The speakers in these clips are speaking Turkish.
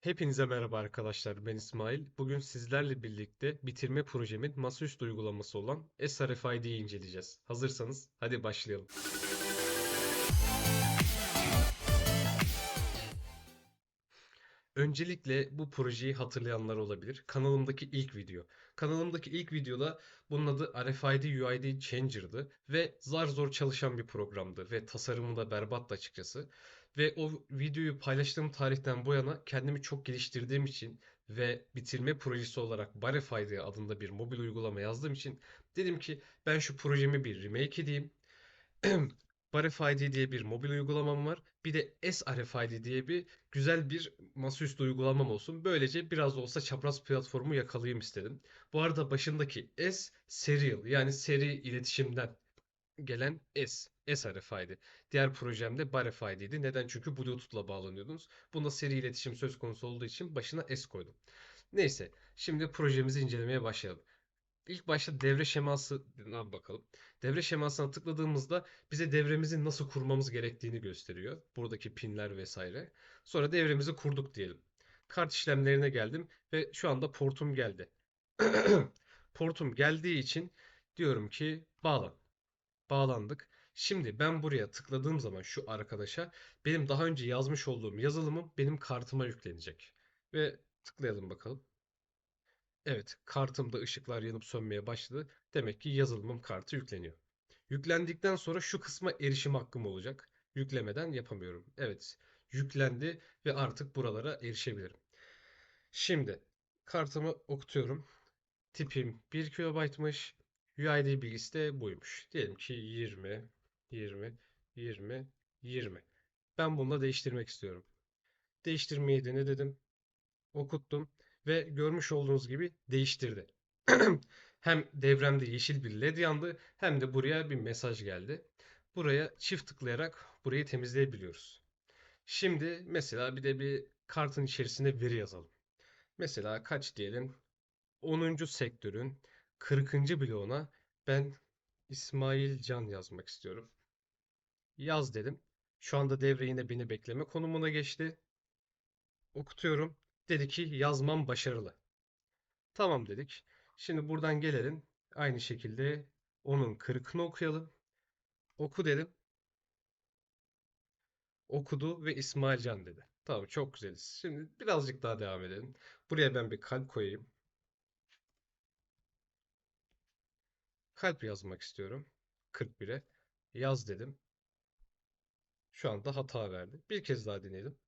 Hepinize merhaba arkadaşlar. Ben İsmail. Bugün sizlerle birlikte bitirme projemin masaüstü uygulaması olan SRFID'yi inceleyeceğiz. Hazırsanız hadi başlayalım. Öncelikle bu projeyi hatırlayanlar olabilir. Kanalımdaki ilk video. Kanalımdaki ilk videoda bunun adı RFID UID Changer'dı ve zar zor çalışan bir programdı ve tasarımı da berbattı açıkçası. Ve o videoyu paylaştığım tarihten bu yana kendimi çok geliştirdiğim için ve bitirme projesi olarak Barify adında bir mobil uygulama yazdığım için dedim ki ben şu projemi bir remake edeyim. RFID diye bir mobil uygulamam var. Bir de sRFID diye bir güzel bir masaüstü uygulamam olsun. Böylece biraz da olsa çapraz platformu yakalayayım istedim. Bu arada başındaki S serial yani seri iletişimden gelen S. sRFID. Diğer projemde BaRFID'ydi. Neden? Çünkü Bluetooth'la bağlanıyordunuz. Bunda seri iletişim söz konusu olduğu için başına S koydum. Neyse, şimdi projemizi incelemeye başlayalım. İlk başta devre şemasına bakalım. Devre şemasına tıkladığımızda bize devremizi nasıl kurmamız gerektiğini gösteriyor. Buradaki pinler vesaire. Sonra devremizi kurduk diyelim. Kart işlemlerine geldim ve şu anda portum geldi. Portum geldiği için diyorum ki bağlan. Bağlandık. Şimdi ben buraya tıkladığım zaman şu arkadaşa benim daha önce yazmış olduğum yazılımım benim kartıma yüklenecek. Ve tıklayalım bakalım. Evet, kartımda ışıklar yanıp sönmeye başladı. Demek ki yazılımım kartı yükleniyor. Yüklendikten sonra şu kısma erişim hakkım olacak. Yüklemeden yapamıyorum. Evet, yüklendi ve artık buralara erişebilirim. Şimdi kartımı okutuyorum. Tipim 1 kilobaytmış. UID bilgisi de buymuş. Diyelim ki 20, 20, 20, 20. Ben bununla değiştirmek istiyorum. Değiştirmeyi de ne dedim? Okuttum ve görmüş olduğunuz gibi değiştirdi. Hem devremde yeşil bir led yandı hem de buraya bir mesaj geldi. Buraya çift tıklayarak burayı temizleyebiliyoruz. Şimdi mesela bir de bir kartın içerisine veri yazalım. Mesela kaç diyelim? 10. sektörün 40. bloğuna ben İsmail Can yazmak istiyorum. Yaz dedim. Şu anda devre yine beni bekleme konumuna geçti. Okutuyorum. Dedi ki yazmam başarılı. Tamam dedik. Şimdi buradan gelelim. Aynı şekilde onun kırkını okuyalım. Oku dedim. Okudu ve İsmail Can dedi. Tamam çok güzeliz. Şimdi birazcık daha devam edelim. Buraya ben bir kalp koyayım. Kalp yazmak istiyorum. 41'e. Yaz dedim. Şu anda hata verdi. Bir kez daha deneyelim.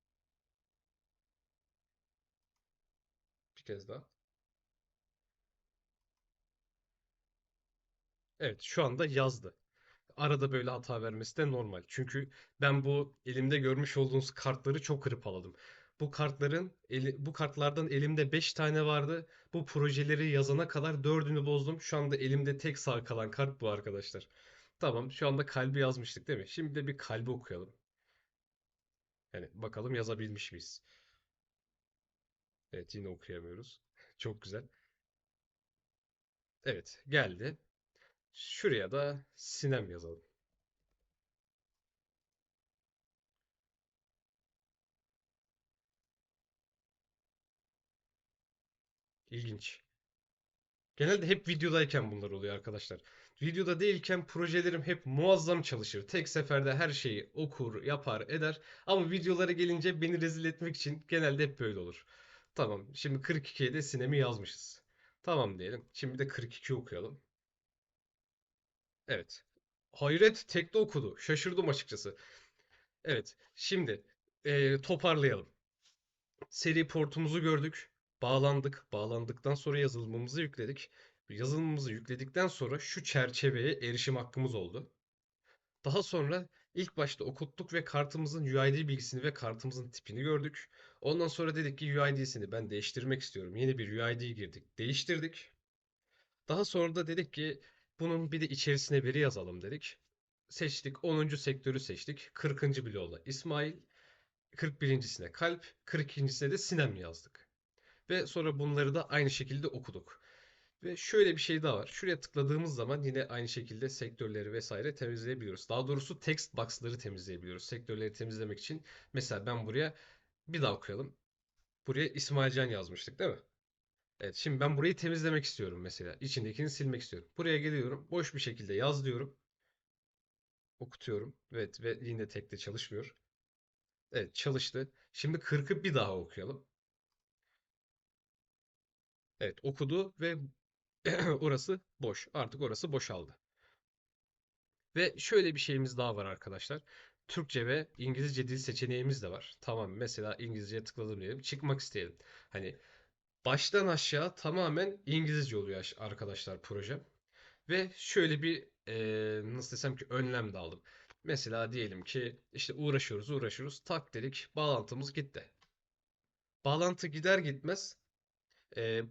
Bir kez daha. Evet, şu anda yazdı. Arada böyle hata vermesi de normal. Çünkü ben bu elimde görmüş olduğunuz kartları çok hırpaladım. Bu kartların bu kartlardan elimde 5 tane vardı. Bu projeleri yazana kadar dördünü bozdum. Şu anda elimde tek sağ kalan kart bu arkadaşlar. Tamam, şu anda kalbi yazmıştık değil mi? Şimdi de bir kalbi okuyalım. Yani bakalım yazabilmiş miyiz? Evet, yine okuyamıyoruz. Çok güzel. Evet, geldi. Şuraya da Sinem yazalım. İlginç. Genelde hep videodayken bunlar oluyor arkadaşlar. Videoda değilken projelerim hep muazzam çalışır. Tek seferde her şeyi okur, yapar, eder. Ama videolara gelince beni rezil etmek için genelde hep böyle olur. Tamam, şimdi 42'ye de Sinem'i yazmışız. Tamam diyelim. Şimdi de 42 okuyalım. Evet. Hayret tekte okudu. Şaşırdım açıkçası. Evet. Şimdi eee, toparlayalım. Seri portumuzu gördük. Bağlandık. Bağlandıktan sonra yazılımımızı yükledik. Yazılımımızı yükledikten sonra şu çerçeveye erişim hakkımız oldu. Daha sonra ilk başta okuttuk ve kartımızın UID bilgisini ve kartımızın tipini gördük. Ondan sonra dedik ki UID'sini ben değiştirmek istiyorum. Yeni bir UID girdik. Değiştirdik. Daha sonra da dedik ki bunun bir de içerisine veri yazalım dedik. Seçtik. 10. sektörü seçtik. 40. bloğla İsmail. 41.sine kalp. 42.sine de Sinem yazdık. Ve sonra bunları da aynı şekilde okuduk. Ve şöyle bir şey daha var. Şuraya tıkladığımız zaman yine aynı şekilde sektörleri vesaire temizleyebiliyoruz. Daha doğrusu text box'ları temizleyebiliyoruz. Sektörleri temizlemek için. Mesela ben buraya bir daha okuyalım. Buraya İsmailcan yazmıştık değil mi? Evet, şimdi ben burayı temizlemek istiyorum mesela. İçindekini silmek istiyorum. Buraya geliyorum. Boş bir şekilde yaz diyorum. Okutuyorum. Evet ve yine tekte çalışmıyor. Evet çalıştı. Şimdi 40'ı bir daha okuyalım. Evet okudu ve orası boş. Artık orası boşaldı. Ve şöyle bir şeyimiz daha var arkadaşlar. Türkçe ve İngilizce dil seçeneğimiz de var. Tamam mesela İngilizceye tıkladım diyelim. Çıkmak isteyelim. Hani baştan aşağı tamamen İngilizce oluyor aş- arkadaşlar projem. Ve şöyle bir eee, nasıl desem ki önlem de aldım. Mesela diyelim ki işte uğraşıyoruz uğraşıyoruz tak dedik bağlantımız gitti. Bağlantı gider gitmez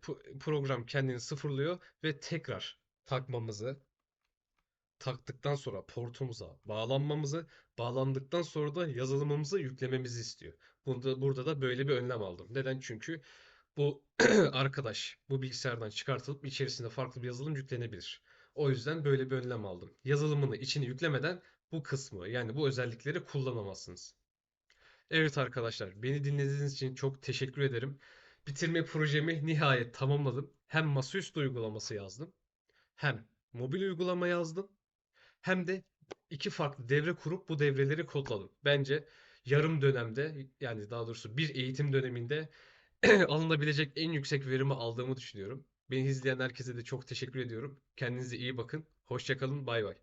pu- program kendini sıfırlıyor ve tekrar takmamızı taktıktan sonra portumuza bağlanmamızı, bağlandıktan sonra da yazılımımızı yüklememizi istiyor. Bunda, burada da böyle bir önlem aldım. Neden? Çünkü bu arkadaş bu bilgisayardan çıkartılıp içerisinde farklı bir yazılım yüklenebilir. O yüzden böyle bir önlem aldım. Yazılımını içine yüklemeden bu kısmı yani bu özellikleri kullanamazsınız. Evet arkadaşlar, beni dinlediğiniz için çok teşekkür ederim. Bitirme projemi nihayet tamamladım. Hem masaüstü uygulaması yazdım, hem mobil uygulama yazdım. Hem de iki farklı devre kurup bu devreleri kodladım. Bence yarım dönemde yani daha doğrusu bir eğitim döneminde alınabilecek en yüksek verimi aldığımı düşünüyorum. Beni izleyen herkese de çok teşekkür ediyorum. Kendinize iyi bakın. Hoşça kalın. Bay bay.